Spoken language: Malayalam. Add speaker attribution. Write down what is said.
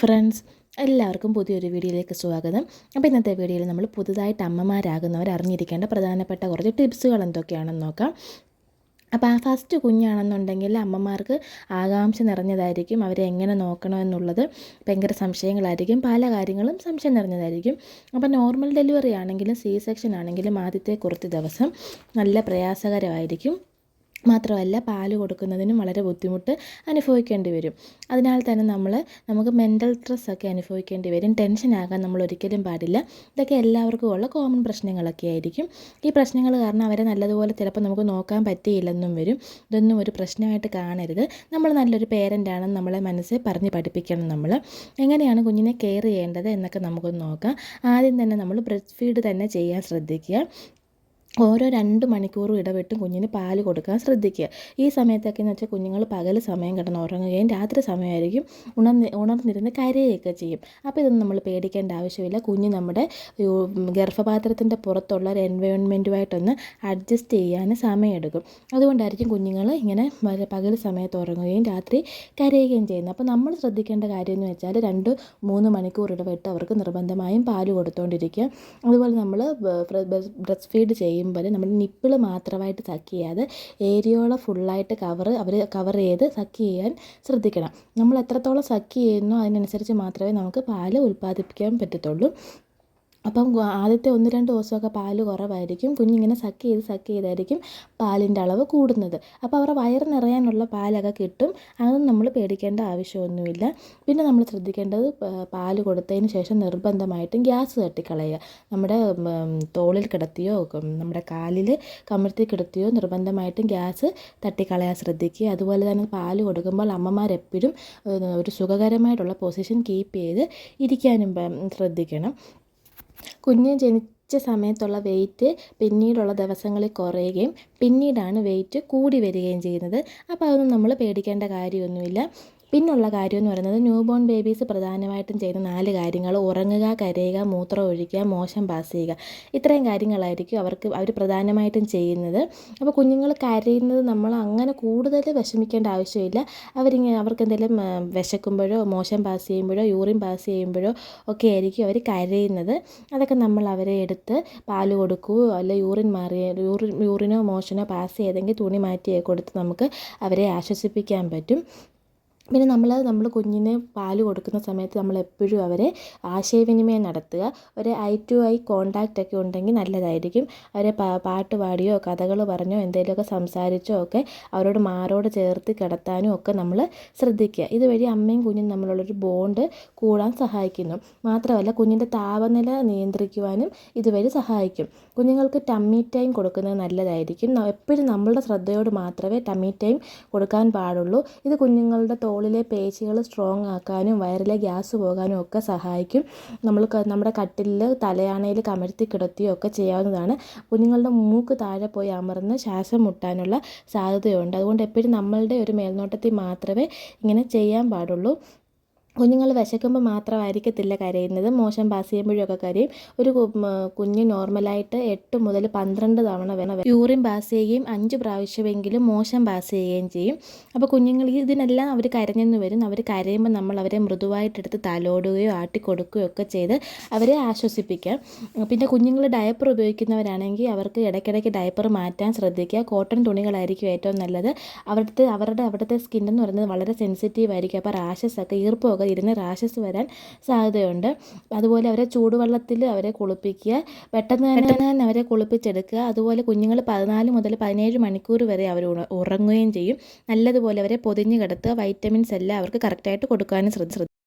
Speaker 1: ഫ്രണ്ട്സ് എല്ലാവർക്കും പുതിയൊരു വീഡിയോയിലേക്ക് സ്വാഗതം. അപ്പോൾ ഇന്നത്തെ വീഡിയോയിൽ നമ്മൾ പുതുതായിട്ട് അമ്മമാരാകുന്നവർ അറിഞ്ഞിരിക്കേണ്ട പ്രധാനപ്പെട്ട കുറച്ച് ടിപ്സുകൾ എന്തൊക്കെയാണെന്ന് നോക്കാം. അപ്പോൾ ആ ഫസ്റ്റ് കുഞ്ഞാണെന്നുണ്ടെങ്കിൽ അമ്മമാർക്ക് ആകാംക്ഷ നിറഞ്ഞതായിരിക്കും അവരെ എങ്ങനെ നോക്കണമെന്നുള്ളത് ഭയങ്കര സംശയങ്ങളായിരിക്കും പല കാര്യങ്ങളും സംശയം നിറഞ്ഞതായിരിക്കും. അപ്പോൾ നോർമൽ ഡെലിവറി ആണെങ്കിലും സി സെക്ഷൻ ആണെങ്കിലും ആദ്യത്തെ കുറച്ച് ദിവസം നല്ല പ്രയാസകരമായിരിക്കും. മാത്രമല്ല പാൽ കൊടുക്കുന്നതിനും വളരെ ബുദ്ധിമുട്ട് അനുഭവിക്കേണ്ടി വരും. അതിനാൽ തന്നെ നമ്മൾ നമുക്ക് മെന്റൽ സ്ട്രെസ്സൊക്കെ അനുഭവിക്കേണ്ടി വരും. ടെൻഷനാകാൻ നമ്മൾ ഒരിക്കലും പാടില്ല. ഇതൊക്കെ എല്ലാവർക്കും ഉള്ള കോമൺ പ്രശ്നങ്ങളൊക്കെ ആയിരിക്കും. ഈ പ്രശ്നങ്ങൾ കാരണം അവരെ നല്ലതുപോലെ ചിലപ്പോൾ നമുക്ക് നോക്കാൻ പറ്റിയില്ലെന്നും വരും. ഇതൊന്നും ഒരു പ്രശ്നമായിട്ട് കാണരുത്. നമ്മൾ നല്ലൊരു പേരന്റാണെന്ന് നമ്മളെ മനസ്സിൽ പറഞ്ഞ് പഠിപ്പിക്കണം നമ്മൾ എങ്ങനെയാണ് കുഞ്ഞിനെ കെയർ ചെയ്യേണ്ടത് എന്നൊക്കെ നമുക്കൊന്ന് നോക്കാം. ആദ്യം തന്നെ നമ്മൾ ബ്രസ്റ്റ് ഫീഡ് തന്നെ ചെയ്യാൻ ശ്രദ്ധിക്കുക. ഓരോ രണ്ട് മണിക്കൂറും ഇടവിട്ടും കുഞ്ഞിന് പാൽ കൊടുക്കാൻ ശ്രദ്ധിക്കുക. ഈ സമയത്തൊക്കെ എന്ന് വെച്ചാൽ കുഞ്ഞുങ്ങൾ പകൽ സമയം കിടന്ന് ഉറങ്ങുകയും രാത്രി സമയമായിരിക്കും ഉണർന്ന് ഉണർന്നിരുന്ന് കരയുകയൊക്കെ ചെയ്യും. അപ്പോൾ ഇതൊന്നും നമ്മൾ പേടിക്കേണ്ട ആവശ്യമില്ല. കുഞ്ഞ് നമ്മുടെ ഗർഭപാത്രത്തിന്റെ പുറത്തുള്ള ഒരു എൻവയോൺമെന്റുമായിട്ടൊന്ന് അഡ്ജസ്റ്റ് ചെയ്യാൻ സമയമെടുക്കും. അതുകൊണ്ടായിരിക്കും കുഞ്ഞുങ്ങൾ ഇങ്ങനെ പകൽ സമയത്ത് ഉറങ്ങുകയും രാത്രി കരയുകയും ചെയ്യുന്നത്. അപ്പോൾ നമ്മൾ ശ്രദ്ധിക്കേണ്ട കാര്യം എന്ന് വെച്ചാൽ രണ്ട് മൂന്ന് മണിക്കൂർ ഇടവിട്ട് അവർക്ക് നിർബന്ധമായും പാൽ കൊടുത്തുകൊണ്ടിരിക്കുക അതുപോലെ നമ്മൾ ബ്രസ്റ്റ് ഫീഡ് ചെയ്യും. ചെയ്യുമ്പോൾ നമ്മൾ നിപ്പിൾ മാത്രമായിട്ട് സക്ക് ചെയ്യാതെ ഏരിയോളം ഫുള്ളായിട്ട് കവർ അവർ കവർ ചെയ്ത് സക്ക് ചെയ്യാൻ ശ്രദ്ധിക്കണം. നമ്മൾ എത്രത്തോളം സക്ക് ചെയ്യുന്നോ അതിനനുസരിച്ച് മാത്രമേ നമുക്ക് പാൽ ഉൽപ്പാദിപ്പിക്കാൻ പറ്റത്തുള്ളൂ. അപ്പം ആദ്യത്തെ ഒന്ന് രണ്ട് ദിവസമൊക്കെ പാൽ കുറവായിരിക്കും. കുഞ്ഞിങ്ങനെ സക്ക് ചെയ്ത് സക്ക് ചെയ്തായിരിക്കും പാലിന്റെ അളവ് കൂടുന്നത്. അപ്പോൾ അവരുടെ വയറ് നിറയാനുള്ള പാലൊക്കെ കിട്ടും. അതൊന്നും നമ്മൾ പേടിക്കേണ്ട ആവശ്യമൊന്നുമില്ല. പിന്നെ നമ്മൾ ശ്രദ്ധിക്കേണ്ടത് പാൽ കൊടുത്തതിന് ശേഷം നിർബന്ധമായിട്ടും ഗ്യാസ് തട്ടിക്കളയുക. നമ്മുടെ തോളിൽ കിടത്തിയോ നമ്മുടെ കാലിൽ കമഴ്ത്തി കിടത്തിയോ നിർബന്ധമായിട്ടും ഗ്യാസ് തട്ടിക്കളയാൻ ശ്രദ്ധിക്കുക. അതുപോലെ തന്നെ പാൽ കൊടുക്കുമ്പോൾ അമ്മമാരെപ്പോഴും ഒരു സുഖകരമായിട്ടുള്ള പൊസിഷൻ കീപ്പ് ചെയ്ത് ഇരിക്കാനും ശ്രദ്ധിക്കണം. കുഞ്ഞ് ജനിച്ച സമയത്തുള്ള വെയിറ്റ് പിന്നീടുള്ള ദിവസങ്ങളിൽ കുറയുകയും പിന്നീടാണ് വെയിറ്റ് കൂടി വരികയും ചെയ്യുന്നത്. അപ്പോൾ അതൊന്നും നമ്മൾ പേടിക്കേണ്ട കാര്യമൊന്നുമില്ല. പിന്നുള്ള കാര്യം എന്ന് പറയുന്നത് ന്യൂ ബോൺ ബേബീസ് പ്രധാനമായിട്ടും ചെയ്യുന്ന നാല് കാര്യങ്ങൾ. ഉറങ്ങുക കരയുക മൂത്രം ഒഴിക്കുക മോശം പാസ് ചെയ്യുക. ഇത്രയും കാര്യങ്ങളായിരിക്കും അവർക്ക് അവർ പ്രധാനമായിട്ടും ചെയ്യുന്നത്. അപ്പോൾ കുഞ്ഞുങ്ങൾ കരയുന്നത് നമ്മൾ അങ്ങനെ കൂടുതൽ വിഷമിക്കേണ്ട ആവശ്യമില്ല. അവരിങ്ങനെ അവർക്ക് എന്തെങ്കിലും വിശക്കുമ്പോഴോ മോശം പാസ് ചെയ്യുമ്പോഴോ യൂറിൻ പാസ് ചെയ്യുമ്പോഴോ ഒക്കെ ആയിരിക്കും അവർ കരയുന്നത്. അതൊക്കെ നമ്മൾ അവരെ എടുത്ത് പാൽ കൊടുക്കുകയോ അല്ല യൂറിൻ മാറിയ യൂറിൻ യൂറിനോ മോശനോ പാസ് ചെയ്തെങ്കിൽ തുണി മാറ്റി കൊടുത്ത് നമുക്ക് അവരെ ആശ്വസിപ്പിക്കാൻ പറ്റും. പിന്നെ നമ്മൾ നമ്മൾ കുഞ്ഞിന് പാൽ കൊടുക്കുന്ന സമയത്ത് നമ്മൾ എപ്പോഴും അവരെ ആശയവിനിമയം നടത്തുക. ഒരു ഐ ടു ഐ കോണ്ടാക്റ്റ് ഒക്കെ ഉണ്ടെങ്കിൽ നല്ലതായിരിക്കും. അവരെ പാട്ട് പാടിയോ കഥകൾ പറഞ്ഞോ എന്തെങ്കിലുമൊക്കെ സംസാരിച്ചോ ഒക്കെ അവരോട് മാറോട് ചേർത്ത് കിടത്താനും ഒക്കെ നമ്മൾ ശ്രദ്ധിക്കുക. ഇതുവഴി അമ്മയും കുഞ്ഞും തമ്മിലുള്ളൊരു ബോണ്ട് കൂടാൻ സഹായിക്കുന്നു. മാത്രമല്ല കുഞ്ഞിന്റെ താപനില നിയന്ത്രിക്കുവാനും ഇതുവഴി സഹായിക്കും. കുഞ്ഞുങ്ങൾക്ക് ടമ്മി ടൈം കൊടുക്കുന്നത് നല്ലതായിരിക്കും. എപ്പോഴും നമ്മളുടെ ശ്രദ്ധയോട് മാത്രമേ ടമ്മി ടൈം കൊടുക്കാൻ പാടുള്ളൂ. ഇത് കുഞ്ഞുങ്ങളുടെ തോളിലെ പേശികൾ സ്ട്രോങ് ആക്കാനും വയറിലെ ഗ്യാസ് പോകാനും ഒക്കെ സഹായിക്കും. നമ്മൾ നമ്മുടെ കട്ടിലിൽ തലയാണയിൽ കമഴ്ത്തി കിടത്തിയോ ഒക്കെ ചെയ്യാവുന്നതാണ്. കുഞ്ഞുങ്ങളുടെ മൂക്ക് താഴെ പോയി അമർന്ന് ശ്വാസം മുട്ടാനുള്ള സാധ്യതയുണ്ട്. അതുകൊണ്ട് എപ്പോഴും നമ്മളുടെ ഒരു മേൽനോട്ടത്തിൽ മാത്രമേ ഇങ്ങനെ ചെയ്യാൻ പാടുള്ളൂ. കുഞ്ഞുങ്ങൾ വിശക്കുമ്പോൾ മാത്രമായിരിക്കത്തില്ല കരയുന്നത്. മോശം പാസ് ചെയ്യുമ്പോഴൊക്കെ കരയും. ഒരു കുഞ്ഞ് നോർമലായിട്ട് എട്ട് മുതൽ പന്ത്രണ്ട് തവണ വേണം യൂറിൻ പാസ് ചെയ്യുകയും അഞ്ച് പ്രാവശ്യമെങ്കിലും മോശം പാസ് ചെയ്യുകയും ചെയ്യും. അപ്പോൾ കുഞ്ഞുങ്ങൾ ഇതിനെല്ലാം അവർ കരഞ്ഞെന്ന് വരും. അവർ കരയുമ്പോൾ നമ്മൾ അവരെ മൃദുവായിട്ടെടുത്ത് തലോടുകയോ ആട്ടിക്കൊടുക്കുകയോ ഒക്കെ ചെയ്ത് അവരെ ആശ്വസിപ്പിക്കാം. പിന്നെ കുഞ്ഞുങ്ങൾ ഡയപ്പർ ഉപയോഗിക്കുന്നവരാണെങ്കിൽ അവർക്ക് ഇടയ്ക്കിടയ്ക്ക് ഡയപ്പർ മാറ്റാൻ ശ്രദ്ധിക്കുക. കോട്ടൺ തുണികളായിരിക്കും ഏറ്റവും നല്ലത്. അവിടുത്തെ അവരുടെ അവിടുത്തെ സ്കിൻ എന്ന് പറയുന്നത് വളരെ സെൻസിറ്റീവ് ആയിരിക്കും അപ്പോൾ റാഷസ് ഒക്കെ ഈർപ്പമൊക്കെ ഇരുന്ന് റാഷസ് വരാൻ സാധ്യതയുണ്ട്. അതുപോലെ അവരെ ചൂടുവെള്ളത്തിൽ അവരെ കുളിപ്പിക്കുക പെട്ടെന്ന് തന്നെ അവരെ കുളിപ്പിച്ചെടുക്കുക. അതുപോലെ കുഞ്ഞുങ്ങൾ പതിനാല് മുതൽ പതിനേഴ് മണിക്കൂർ വരെ അവർ ഉറങ്ങുകയും ചെയ്യും. നല്ലതുപോലെ അവരെ പൊതിഞ്ഞ് കിടത്തുക. വൈറ്റമിൻസ് എല്ലാം അവർക്ക് കറക്റ്റായിട്ട് കൊടുക്കാനും ശ്രദ്ധ